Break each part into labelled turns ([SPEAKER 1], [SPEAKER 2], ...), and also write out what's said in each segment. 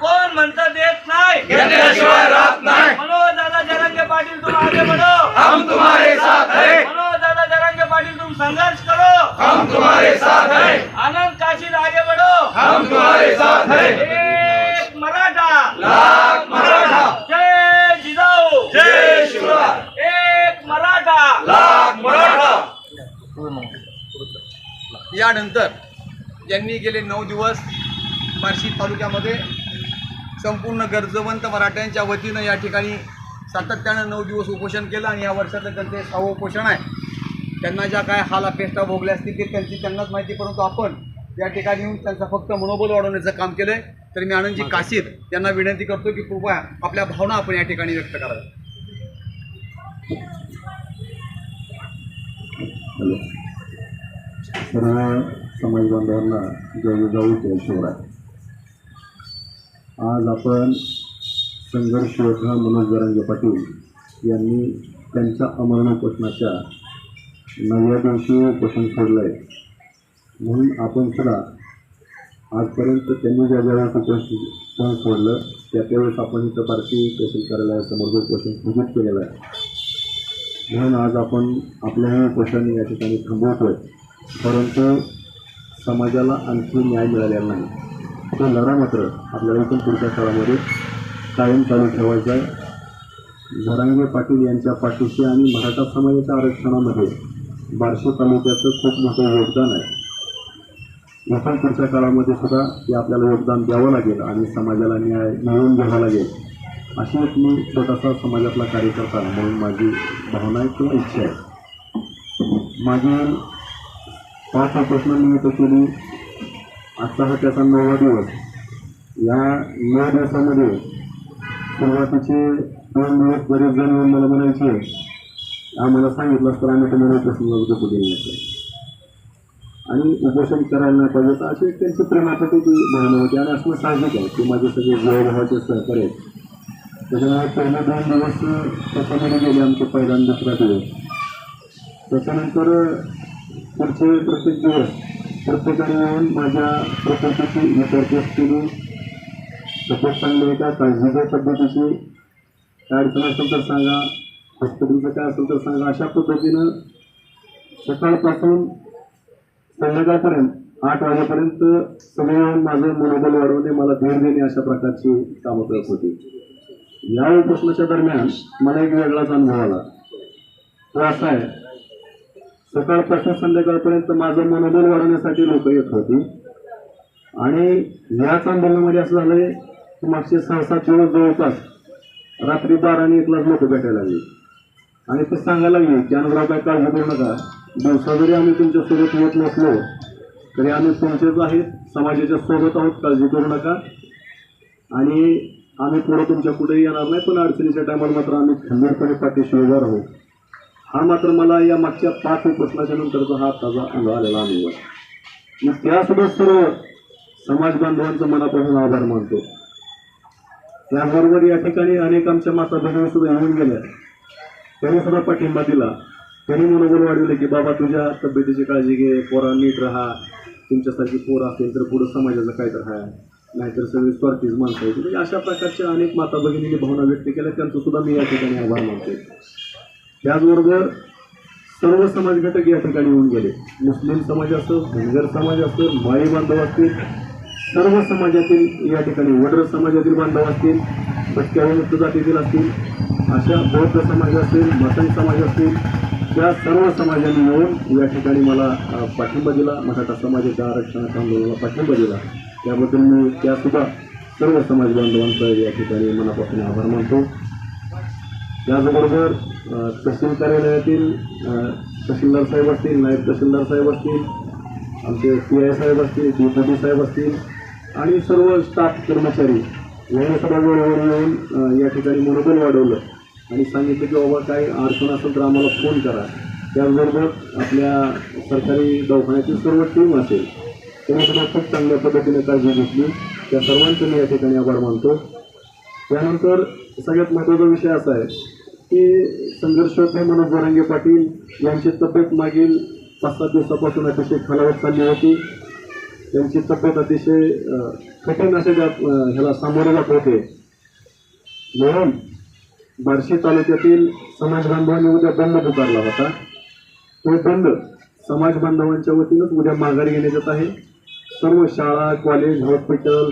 [SPEAKER 1] कोण म्हणतं देत नाही?
[SPEAKER 2] घेतल्याशिवाय राहत नाही.
[SPEAKER 1] मनोज दादा जरंगे पाटील तुम आगे बढ़ो
[SPEAKER 2] हम तुम्हारे साथ है.
[SPEAKER 1] मनोज दादा जरंगे पाटील तुम संघर्ष करो.
[SPEAKER 2] हम तुम्हारे साथ है.
[SPEAKER 1] आनंद काशीद आगे बढ़ो.
[SPEAKER 2] हम तुम्हारे साथ है.
[SPEAKER 1] एक मराठा.
[SPEAKER 2] लाख मराठा.
[SPEAKER 1] जय जिजाऊ.
[SPEAKER 2] जय शिवराय.
[SPEAKER 1] एक मराठा.
[SPEAKER 2] लाख मराठा.
[SPEAKER 3] यानंतर यांनी गेले नऊ दिवस बार्शी तालुक्यामध्ये संपूर्ण गरजवंत मराठ्यांच्या वतीनं या ठिकाणी सातत्यानं नऊ दिवस उपोषण केलं आणि या वर्षाचं त्यांचं हे सहावं उपोषण आहे. त्यांना ज्या काय हाल अपेष्टा भोगल्या असतील ते त्यांची त्यांनाच माहिती परंतु आपण या ठिकाणी येऊन त्यांचा फक्त मनोबल वाढवण्याचं काम केलं आहे तर मी आनंदजी काशीद यांना विनंती करतो की कृपया आपल्या भावना आपण या ठिकाणी व्यक्त कराव्या
[SPEAKER 4] सर्व समाज बांधवांना जय जाऊ जय शिवराय. आज आपण संघर्ष योद्धा मनोज जरांगे पाटील यांनी त्यांच्या अमरण उपोषणाच्या नव्या दिवशी उपोषण सोडलं आहे म्हणून आपण सुद्धा आजपर्यंत त्यांनी ज्या ज्यावेळेस उपोषण सोडलं त्या त्यावेळेस आपण इथं पार्टी तहसील कार्यालयासमोर जे उपोषण स्थगित केलेलं आहे. म्हणून आज आपण आपलं हे उपोषण या ठिकाणी थांबवतोय. परंतु समाजाला आणखी न्याय मिळालेला नाही. तो लढा मात्र आपल्याला इथून पुढच्या काळामध्ये कायम चालू ठेवायचा आहे. धरांगे पाटील यांच्या पाठीशी आणि मराठा समाजाच्या आरक्षणामध्ये बार्शी तालुक्याचं खूप मोठं योगदान आहे. इथून पुढच्या काळामध्ये सुद्धा ते आपल्याला योगदान द्यावं लागेल आणि समाजाला न्याय मिळवून घ्यावा लागेल. अशी एक मी छोटासा समाजातला कार्यकर्ता म्हणून माझी भावना आहे किंवा इच्छा आहे. माझी पाच प्रश्न मी इथं केली. आजचा हा त्याचा नववा दिवस या नऊ दिवसामध्ये सुरुवातीचे दोन दिवस बरेच जण येऊन मला म्हणायचे आम्हाला सांगितलं तर आम्ही तुम्हाला उपोषणाला झोपू दिले आणि उपोषण करायला नाही पाहिजे तर अशी एक त्यांची प्रेमासाठी ती भावना होती. आणि असणं साहजिक आहे की माझे सगळे जयभावाचे सहकार्य आहेत. त्याच्यामुळे पहिले दोन दिवस त्याच्यामध्ये गेले आमचे पहिला दुसरा दिवस त्याच्यानंतर पुढचे प्रत्येक दिवस प्रत्येकाने येऊन माझ्या प्रकल्पाची विचारपूस केली. तब्येत चांगली आहे का काळजी घ्या काय अडचण असेल तर सांगा. हॉस्पिटलचं काय असेल तर सांगा. अशा पद्धतीनं सकाळपासून संध्याकाळपर्यंत आठ वाजेपर्यंत सगळे येऊन माझं मनोबल वाढवणे मला धीर देणे अशा प्रकारची कामं करत होती. या उपोषणाच्या दरम्यान मला एक वेगळाच अनुभव आला. तो असा आहे सकाळपासून संध्याकाळपर्यंत माझं मनोबल वाढवण्यासाठी लोक येत होती. आणि याच आंदोलनामध्ये असं झालंय की मागचे सहा सात दिवस जवळपास रात्री बारा आणि एकलाच लोक भेटायला लागले. आणि ते सांगायला लागले की अनुभव काय काळजी करू नका. दिवसा जरी आम्ही तुमच्यासोबत येत नसलो तरी आम्ही तुमचेच आहेत. समाजाच्या सोबत आहोत. काळजी करू नका. आणि आम्ही पुढे तुमच्या कुठेही येणार नाही पण अडचणीच्या टायमाला मात्र आम्ही खंबीरपणे पाठीशी उभा राहू. हा मात्र मला या मागच्या पाच प्रश्नाच्या नंतरचा हा ताजा अनुभव आलेला अनुभव मी त्यासुद्धा सर्व समाज बांधवांचं मनापासून आभार मानतो. त्याचबरोबर या ठिकाणी अनेक आमच्या माता बहिणी सुद्धा येऊन गेल्या. त्यांनी सुद्धा पाठिंबा दिला. त्यांनी मनोबल वाढवले की बाबा तुझ्या तब्येतीची काळजी घे. पोरा नीट राहा. तुमच्यासारखी पोर असेल तर पुढं समाजाचं काय तर आहे नाहीतर सगळी स्वार्थीच माणसं म्हणजे अशा प्रकारच्या अनेक माता भगिनींनी भावना व्यक्त केल्या. त्यांचं सुद्धा मी या ठिकाणी आभार मानते त्याचबरोबर सर्व समाज घटक या ठिकाणी येऊन गेले. मुस्लिम समाज असो धनगर समाज असो माळी बांधव असतील सर्व समाजातील या ठिकाणी वडर समाजातील बांधव असतील भटक्याविमुक्त जातीतील असतील अशा बौद्ध समाज असतील मसन समाज असतील त्या सर्व समाजाने मिळून या ठिकाणी मला पाठिंबा दिला मराठा समाजाच्या आरक्षणाच्या आंदोलनाला पाठिंबा दिला. त्याबद्दल मी त्यासुद्धा सर्व समाज बांधवांचा या ठिकाणी मनापासून आभार मानतो. त्याचबरोबर तहसील कार्यालयातील तहसीलदार साहेब असतील नायब तहसीलदार साहेब असतील आमचे पी आय साहेब असतील डिप्युटी साहेब असतील आणि सर्व स्टाफ कर्मचारी यांनी सर्व वेळोवेळी येऊन या ठिकाणी मनोबल वाढवलं. आणि सांगितलं की बाबा काही अडचण असेल तर आम्हाला फोन करा. त्याचबरोबर आपल्या सरकारी दवाखान्यातील सर्व टीम असेल त्यांनी सुद्धा खूप चांगल्या पद्धतीने काळजी घेतली. त्या सर्वांचं मी या ठिकाणी आभार मानतो. त्यानंतर सगळ्यात महत्त्वाचा विषय असा आहे की संघर्ष होते मनोज जरांगे पाटील यांची तब्येत मागील पाच सात दिवसापासून अतिशय खालावत चालली होती. त्यांची तब्येत अतिशय कठीण असे ह्याला सामोरे जात होते. म्हणून बार्शी तालुक्यातील समाज बांधवांनी उद्या बंद पुकारला होता. तो बंद समाज बांधवांच्या वतीनंच उद्या माघारी घेण्यात येत आहे. सर्व शाळा कॉलेज हॉस्पिटल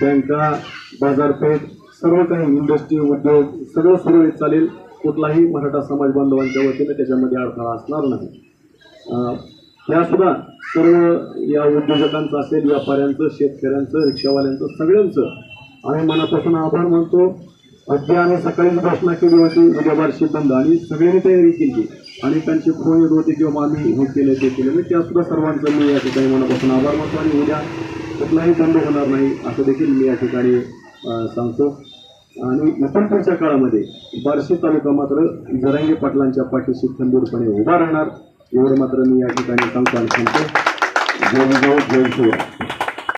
[SPEAKER 4] बँका बाजारपेठ सर्व काही इंडस्ट्री उद्योग सगळं सुरळीत चालेल. कुठलाही मराठा समाज बांधवांच्या वतीनं त्याच्यामध्ये अडथळा असणार नाही. यासुद्धा सर्व या उद्योजकांचं असेल व्यापाऱ्यांचं शेतकऱ्यांचं रिक्षावाल्यांचं सगळ्यांचं आम्ही मनापासून आभार मानतो. अगदी आम्ही सकाळीच घोषणा केली होती उद्या बारशी बंद आणि सगळ्यांनी तयारी केली. अनेकांची फोन येत होते किंवा आम्ही हे केलं ते केले. मी त्यासुद्धा सर्वांचं मी या ठिकाणी मनापासून आभार मानतो आणि उद्या कुठलाही बंद होणार नाही असं देखील मी या ठिकाणी सांगतो. आणि इथून काळामध्ये बार्शी तालुका मात्र जरांगे पाटलांच्या पाठीशी खंबीरपणे उभा राहणार. एवढं मात्र मी या ठिकाणी सांगतो. आणि सांगतो जय जय जय